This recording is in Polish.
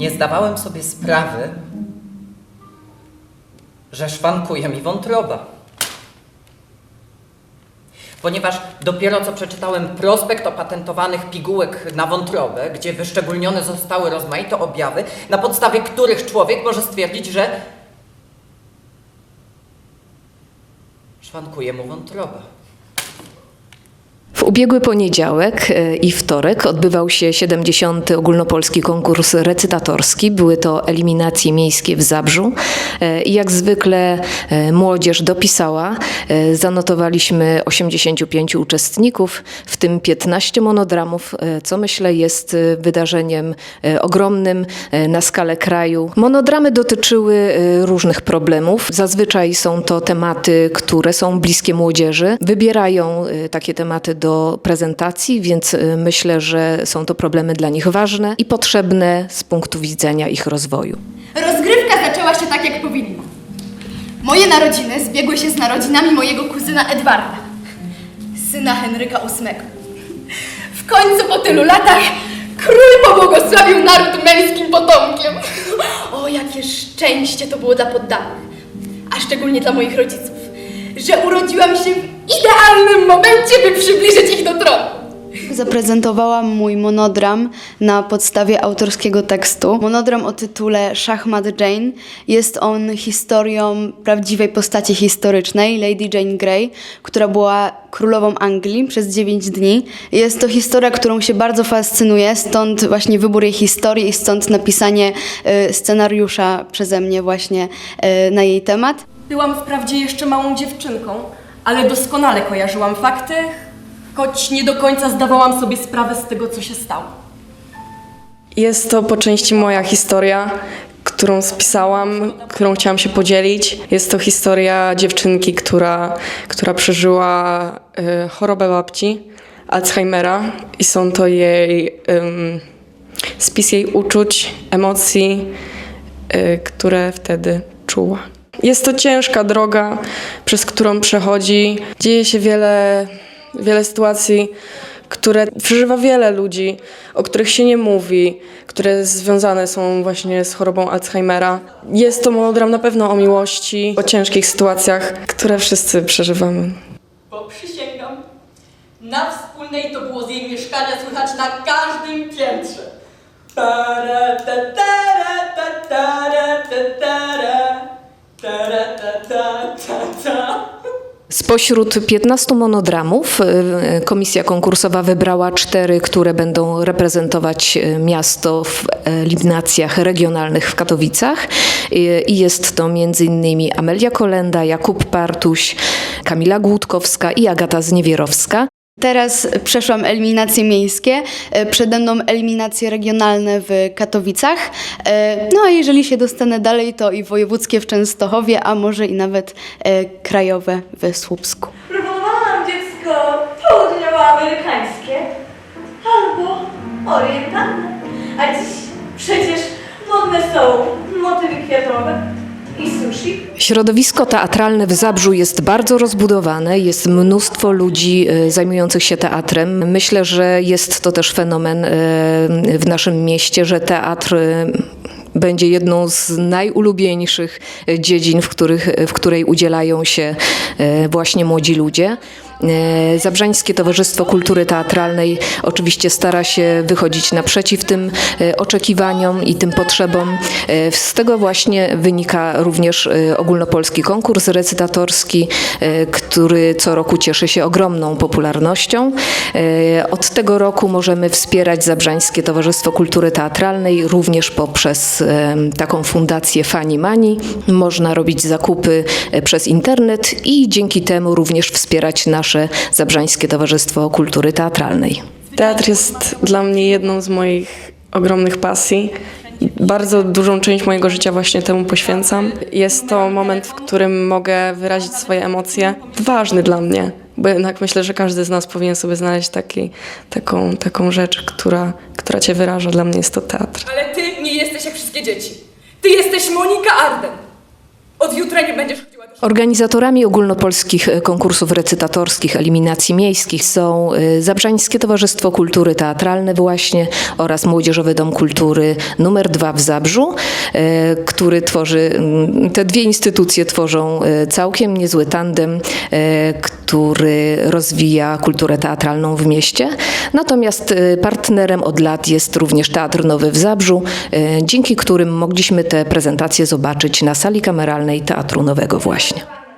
nie zdawałem sobie sprawy, że szwankuje mi wątroba. Ponieważ dopiero co przeczytałem prospekt opatentowanych pigułek na wątrobę, gdzie wyszczególnione zostały rozmaite objawy, na podstawie których człowiek może stwierdzić, że szwankuje mu wątroba. W ubiegły poniedziałek e, i wtorek odbywał się 70. ogólnopolski konkurs recytatorski. Były to eliminacje miejskie w Zabrzu. E, I jak zwykle e, młodzież dopisała. Zanotowaliśmy 85 uczestników, w tym 15 monodramów, co myślę jest wydarzeniem ogromnym na skalę kraju. Monodramy dotyczyły różnych problemów. Zazwyczaj są to tematy, które są bliskie młodzieży. Wybierają takie tematy do prezentacji, więc e, myślę, że są to problemy dla nich ważne i potrzebne z punktu widzenia ich rozwoju. Rozgrywka zaczęła się tak, jak powinna. Moje narodziny zbiegły się z narodzinami mojego kuzyna Edwarda, syna Henryka VIII. W końcu po tylu latach król pobłogosławił naród męskim potomkiem. O, jakie szczęście to było dla poddanych, a szczególnie dla moich rodziców, że urodziłam się w idealnym momencie, by przybliżyć ich do tronu. Zaprezentowałam mój monodram na podstawie autorskiego tekstu. Monodram o tytule Szachmat Jane. Jest on historią prawdziwej postaci historycznej, Lady Jane Grey, która była królową Anglii przez 9 dni. Jest to historia, którą się bardzo fascynuje, stąd właśnie wybór jej historii i stąd napisanie y, scenariusza przeze mnie właśnie y, na jej temat. Byłam wprawdzie jeszcze małą dziewczynką, ale doskonale kojarzyłam fakty, choć nie do końca zdawałam sobie sprawę z tego, co się stało. Jest to po części moja historia, którą spisałam, którą chciałam się podzielić. Jest to historia dziewczynki, która, która przeżyła y, chorobę babci, Alzheimera i są to jej ym, spis jej uczuć, emocji, y, które wtedy czuła. Jest to ciężka droga, przez którą przechodzi. Dzieje się wiele, wiele sytuacji, które przeżywa wiele ludzi, o których się nie mówi, które związane są właśnie z chorobą Alzheimera. Jest to monodram na pewno o miłości, o ciężkich sytuacjach, które wszyscy przeżywamy. Bo przysięgam, na wspólnej to było z jej mieszkania słychać na każdym piętrze. Tara, ta, tara, ta, tara, ta, tara, Spośród 15 monodramów y, komisja konkursowa wybrała cztery, które będą reprezentować y, miasto w eliminacjach regionalnych w Katowicach. Y, I jest to m.in. Amelia Kolenda, Jakub Partuś, Kamila Głódkowska i Agata Zniewierowska. Teraz przeszłam eliminacje miejskie, e, przede mną eliminacje regionalne w Katowicach. E, No a jeżeli się dostanę dalej, to i wojewódzkie w Częstochowie, a może i nawet e, krajowe w Słupsku. Proponowałam dziecko południowoamerykańskie albo orientalne. A dziś przecież modne są motywy kwiatowe. Środowisko teatralne w Zabrzu jest bardzo rozbudowane, jest mnóstwo ludzi e, zajmujących się teatrem. Myślę, że jest to też fenomen e, w naszym mieście, że teatr e, będzie jedną z najulubieńszych dziedzin, w, których, w której udzielają się właśnie młodzi ludzie. E, Zabrzańskie Towarzystwo Kultury Teatralnej oczywiście stara się wychodzić naprzeciw tym e, oczekiwaniom i tym potrzebom. E, Z tego właśnie wynika również ogólnopolski konkurs recytatorski, który co roku cieszy się ogromną popularnością. Od tego roku możemy wspierać Zabrzańskie Towarzystwo Kultury Teatralnej również poprzez taką fundację Fani Mani. Można robić zakupy przez internet i dzięki temu również wspierać nasze Zabrzańskie Towarzystwo Kultury Teatralnej. Teatr jest dla mnie jedną z moich ogromnych pasji. Bardzo dużą część mojego życia właśnie temu poświęcam. Jest to moment, w którym mogę wyrazić swoje emocje. Ważny dla mnie, bo jednak myślę, że każdy z nas powinien sobie znaleźć taki, taką, taką rzecz, która, która cię wyraża. Dla mnie jest to teatr. Ale ty nie jesteś jak wszystkie dzieci. Ty jesteś Monika Arden. Od jutra nie będziesz Organizatorami ogólnopolskich e, konkursów recytatorskich, eliminacji miejskich są e, Zabrzańskie Towarzystwo Kultury Teatralne właśnie oraz Młodzieżowy Dom Kultury numer 2 w Zabrzu, e, który tworzy, mm, te dwie instytucje tworzą całkiem niezły tandem, który rozwija kulturę teatralną w mieście. Natomiast partnerem od lat jest również Teatr Nowy w Zabrzu, dzięki którym mogliśmy te prezentacje zobaczyć na sali kameralnej Teatru Nowego właśnie. домашня.